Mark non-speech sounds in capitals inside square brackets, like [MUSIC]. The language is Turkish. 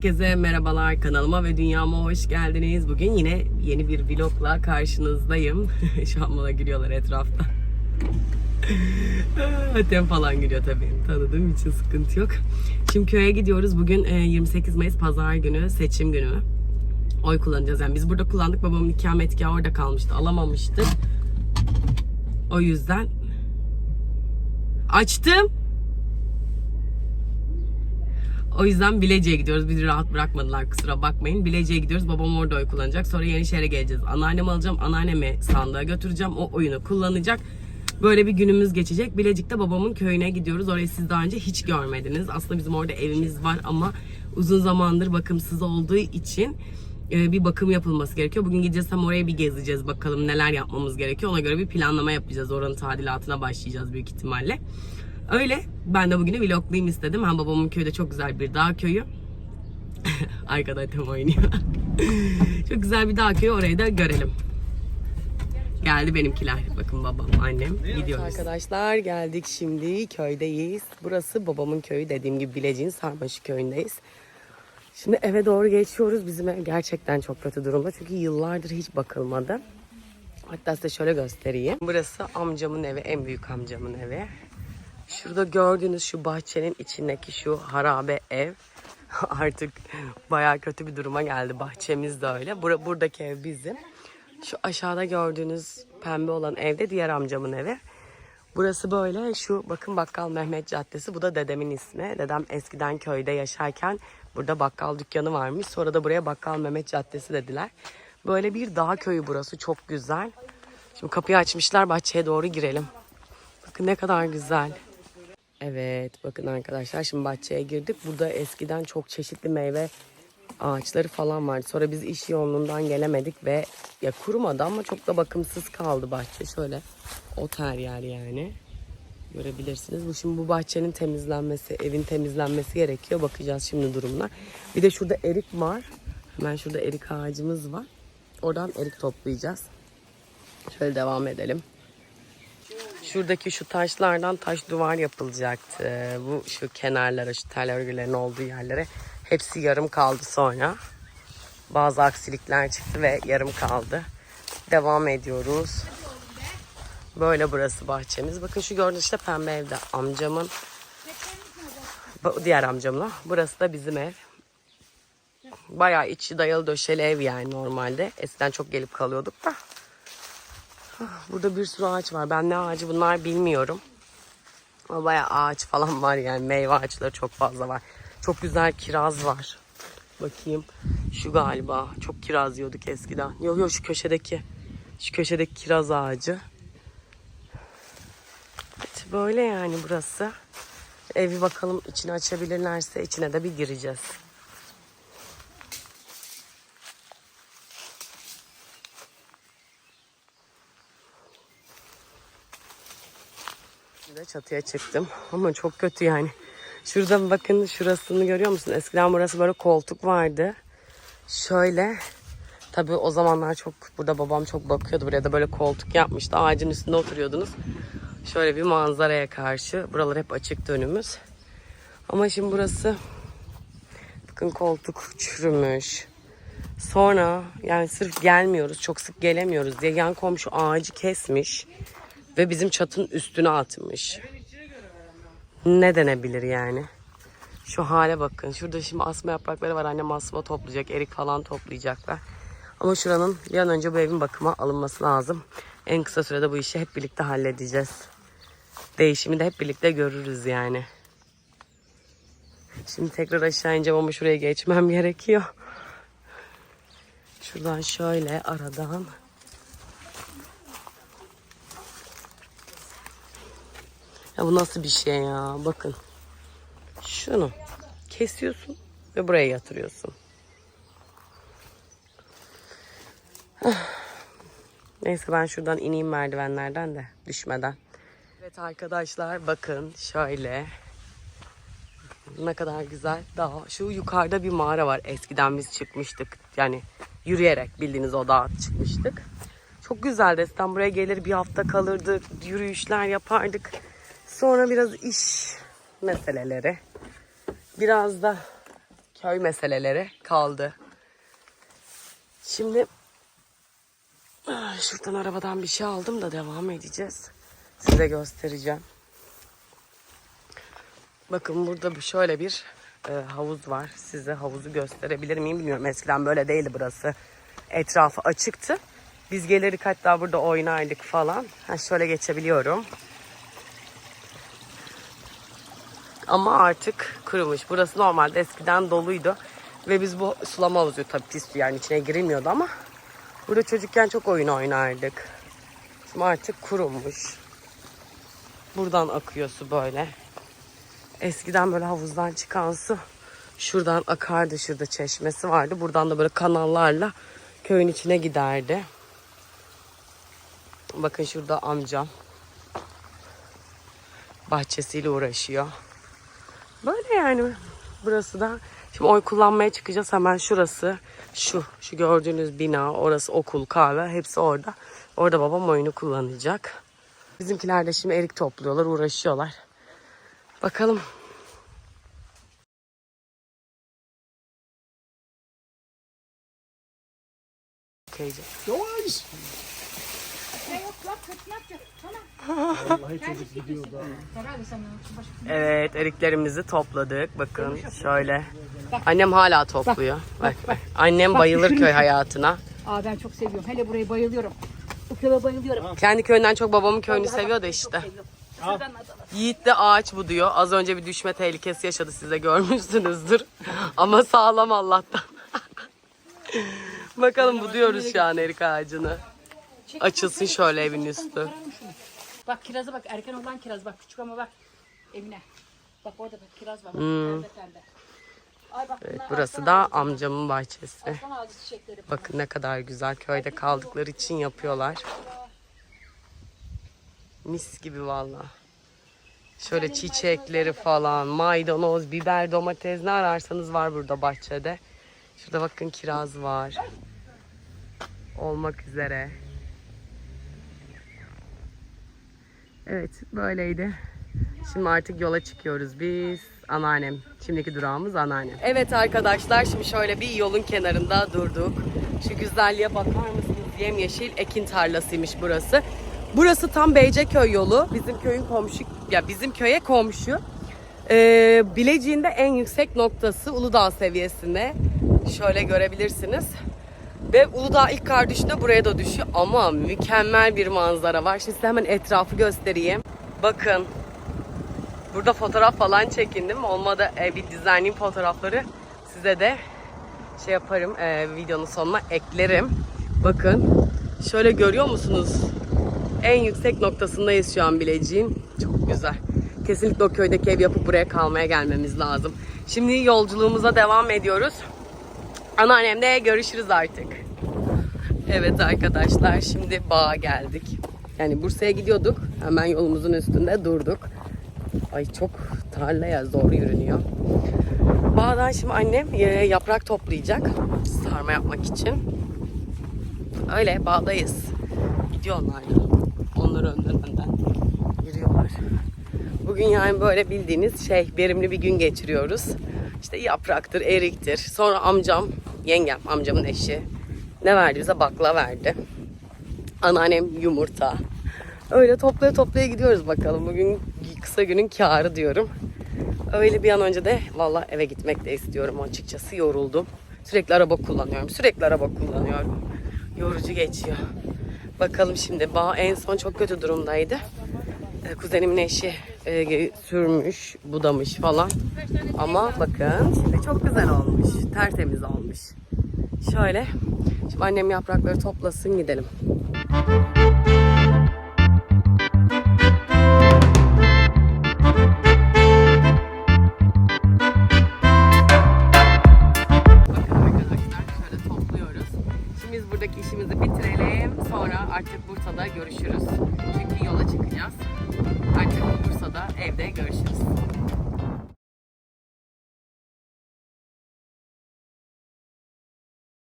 Herkese merhabalar kanalıma ve dünyama hoş geldiniz. Bugün yine yeni bir vlogla karşınızdayım. [LAUGHS] Şu an bana gülüyorlar etrafta. [LAUGHS] Hatem falan gülüyor tabii. Tanıdığım için sıkıntı yok. Şimdi köye gidiyoruz. Bugün e, 28 Mayıs Pazar günü, seçim günü. Oy kullanacağız. Yani biz burada kullandık. Babamın ikametgahı orada kalmıştı. Alamamıştık. O yüzden açtım. O yüzden Bilecik'e gidiyoruz. Bizi rahat bırakmadılar kusura bakmayın. Bilecik'e gidiyoruz. Babam orada oy kullanacak. Sonra Yenişehir'e geleceğiz. Anneannemi alacağım. Anneannemi sandığa götüreceğim. O oyunu kullanacak. Böyle bir günümüz geçecek. Bilecik'te babamın köyüne gidiyoruz. Orayı siz daha önce hiç görmediniz. Aslında bizim orada evimiz var ama uzun zamandır bakımsız olduğu için e, bir bakım yapılması gerekiyor. Bugün gideceğiz hem oraya bir gezeceğiz bakalım neler yapmamız gerekiyor. Ona göre bir planlama yapacağız. Oranın tadilatına başlayacağız büyük ihtimalle. Öyle. Ben de bugünü vloglayayım istedim. Hem babamın köyde çok güzel bir dağ köyü. [LAUGHS] Arkada Ethem oynuyor. [LAUGHS] çok güzel bir dağ köyü. Orayı da görelim. Geldi benimkiler. Bakın babam, annem. Gidiyoruz. Arkadaşlar geldik şimdi. Köydeyiz. Burası babamın köyü. Dediğim gibi Bilecik'in Sarmaşık köyündeyiz. Şimdi eve doğru geçiyoruz. Bizim ev gerçekten çok kötü durumda. Çünkü yıllardır hiç bakılmadı. Hatta size şöyle göstereyim. Burası amcamın evi, en büyük amcamın evi. Şurada gördüğünüz şu bahçenin içindeki şu harabe ev [LAUGHS] artık bayağı kötü bir duruma geldi. Bahçemiz de öyle. Bur- buradaki ev bizim. Şu aşağıda gördüğünüz pembe olan ev de diğer amcamın evi. Burası böyle şu bakın Bakkal Mehmet Caddesi. Bu da dedemin ismi. Dedem eskiden köyde yaşarken burada bakkal dükkanı varmış. Sonra da buraya Bakkal Mehmet Caddesi dediler. Böyle bir dağ köyü burası. Çok güzel. Şimdi kapıyı açmışlar. Bahçeye doğru girelim. Bakın ne kadar güzel. Evet bakın arkadaşlar şimdi bahçeye girdik. Burada eskiden çok çeşitli meyve ağaçları falan vardı. Sonra biz iş yoğunluğundan gelemedik ve ya kurumadı ama çok da bakımsız kaldı bahçe. Şöyle ot her yer yani. Görebilirsiniz. Bu şimdi bu bahçenin temizlenmesi, evin temizlenmesi gerekiyor. Bakacağız şimdi durumuna. Bir de şurada erik var. Hemen şurada erik ağacımız var. Oradan erik toplayacağız. Şöyle devam edelim. Şuradaki şu taşlardan taş duvar yapılacaktı. Bu şu kenarlara, şu tel örgülerin olduğu yerlere hepsi yarım kaldı sonra. Bazı aksilikler çıktı ve yarım kaldı. Devam ediyoruz. Böyle burası bahçemiz. Bakın şu gördüğünüz işte pembe evde amcamın. Diğer amcamla. Burası da bizim ev. Bayağı içi dayalı döşeli ev yani normalde. Eskiden çok gelip kalıyorduk da. Burada bir sürü ağaç var. Ben ne ağacı bunlar bilmiyorum. Ama bayağı ağaç falan var yani. Meyve ağaçları çok fazla var. Çok güzel kiraz var. Bakayım. Şu galiba. Çok kiraz yiyorduk eskiden. Yok yok şu köşedeki. Şu köşedeki kiraz ağacı. Evet, böyle yani burası. Evi bakalım içine açabilirlerse içine de bir gireceğiz. Şimdi çatıya çıktım ama çok kötü yani. Şurada bakın şurasını görüyor musun? Eskiden burası böyle koltuk vardı. Şöyle tabii o zamanlar çok burada babam çok bakıyordu buraya da böyle koltuk yapmıştı. Ağacın üstünde oturuyordunuz. Şöyle bir manzaraya karşı. Buralar hep açık önümüz. Ama şimdi burası bakın koltuk çürümüş. Sonra yani sırf gelmiyoruz, çok sık gelemiyoruz diye yan komşu ağacı kesmiş ve bizim çatının üstüne atmış. Ne denebilir yani? Şu hale bakın. Şurada şimdi asma yaprakları var. Annem asma toplayacak. Erik falan toplayacaklar. Ama şuranın bir an önce bu evin bakıma alınması lazım. En kısa sürede bu işi hep birlikte halledeceğiz. Değişimi de hep birlikte görürüz yani. Şimdi tekrar aşağı ineceğim ama şuraya geçmem [LAUGHS] gerekiyor. Şuradan şöyle aradan Ya bu nasıl bir şey ya? Bakın. Şunu kesiyorsun ve buraya yatırıyorsun. Neyse ben şuradan ineyim merdivenlerden de düşmeden. Evet arkadaşlar bakın şöyle. Ne kadar güzel. Daha şu yukarıda bir mağara var. Eskiden biz çıkmıştık. Yani yürüyerek bildiğiniz o dağa çıkmıştık. Çok güzeldi. Buraya gelir bir hafta kalırdık. Yürüyüşler yapardık. Sonra biraz iş meseleleri. Biraz da köy meseleleri kaldı. Şimdi ah, şuradan arabadan bir şey aldım da devam edeceğiz. Size göstereceğim. Bakın burada şöyle bir e, havuz var. Size havuzu gösterebilir miyim bilmiyorum. Eskiden böyle değildi burası. Etrafı açıktı. Biz gelirdik hatta burada oynardık falan. Ha, şöyle geçebiliyorum. Ama artık kurumuş. Burası normalde eskiden doluydu. Ve biz bu sulama havuzu tabii pis yani içine girilmiyordu ama burada çocukken çok oyun oynardık. Şimdi artık kurumuş. Buradan akıyor su böyle. Eskiden böyle havuzdan çıkan su şuradan akardı. Şurada çeşmesi vardı. Buradan da böyle kanallarla köyün içine giderdi. Bakın şurada amcam bahçesiyle uğraşıyor. Böyle yani burası da. Şimdi oy kullanmaya çıkacağız hemen şurası. Şu, şu gördüğünüz bina, orası okul, kahve hepsi orada. Orada babam oyunu kullanacak. Bizimkiler de şimdi erik topluyorlar, uğraşıyorlar. Bakalım. Yavaş. Evet, eriklerimizi topladık. Bakın şöyle. Annem hala topluyor. Bak, bak. Annem bayılır köy hayatına. Aa ben çok seviyorum. Hele burayı bayılıyorum. Bu köye bayılıyorum. Kendi köyünden çok babamın köyünü seviyor da işte. Yiğit de ağaç bu diyor. Az önce bir düşme tehlikesi yaşadı siz de görmüşsünüzdür. Ama sağlam Allah'tan. [LAUGHS] Bakalım bu diyoruz şu an erik ağacını. Açılsın şöyle evin üstü. Bak kiraza bak erken olan kiraz bak küçük ama bak Emine. Bak orada bak kiraz var. Bak, Hmm. pembe pembe. Ay bak Evet, bunlar burası aslan da ağacı- amcamın bahçesi. aslan ağacı çiçekleri. Bakın ne kadar güzel köyde kaldıkları için yapıyorlar. Mis gibi valla. Şöyle çiçekleri falan, maydanoz, biber, domates ne ararsanız var burada bahçede. Şurada bakın kiraz var. Olmak üzere. Evet böyleydi. Şimdi artık yola çıkıyoruz biz. Anneannem. Şimdiki durağımız anneannem. Evet arkadaşlar şimdi şöyle bir yolun kenarında durduk. Şu güzelliğe bakar mısınız? Yemyeşil ekin tarlasıymış burası. Burası tam Beyceköy yolu. Bizim köyün komşu, ya bizim köye komşu. Ee, Bilecik'in de en yüksek noktası Uludağ seviyesinde. Şöyle görebilirsiniz. Ve Uludağ ilk kar düştüğünde buraya da düşüyor ama mükemmel bir manzara var. Şimdi size hemen etrafı göstereyim. Bakın. Burada fotoğraf falan çekindim. Olmadı e, bir dizaynlayayım fotoğrafları. Size de şey yaparım e, videonun sonuna eklerim. Bakın. Şöyle görüyor musunuz? En yüksek noktasındayız şu an Bilecik'in. Çok güzel. Kesinlikle o köydeki ev yapıp buraya kalmaya gelmemiz lazım. Şimdi yolculuğumuza devam ediyoruz. Anneannemle görüşürüz artık. Evet arkadaşlar şimdi bağa geldik. Yani Bursa'ya gidiyorduk. Hemen yolumuzun üstünde durduk. Ay çok tarlaya zor yürünüyor. Bağdan şimdi annem e, yaprak toplayacak. Sarma yapmak için. Öyle bağdayız. Gidiyorlar. Onlar önden önden yürüyorlar. Bugün yani böyle bildiğiniz şey verimli bir gün geçiriyoruz. İşte yapraktır, eriktir. Sonra amcam, yengem, amcamın eşi ne verdi bize? Bakla verdi. Anneannem yumurta. Öyle toplaya toplaya gidiyoruz bakalım. Bugün kısa günün kârı diyorum. Öyle bir an önce de valla eve gitmek de istiyorum açıkçası. Yoruldum. Sürekli araba kullanıyorum. Sürekli araba kullanıyorum. Yorucu geçiyor. Bakalım şimdi. Bağ en son çok kötü durumdaydı. Ee, Kuzenimin eşi e, sürmüş, budamış falan. Ama bakın şimdi çok güzel olmuş. Tertemiz olmuş. Şöyle. Şimdi annem yaprakları toplasın gidelim.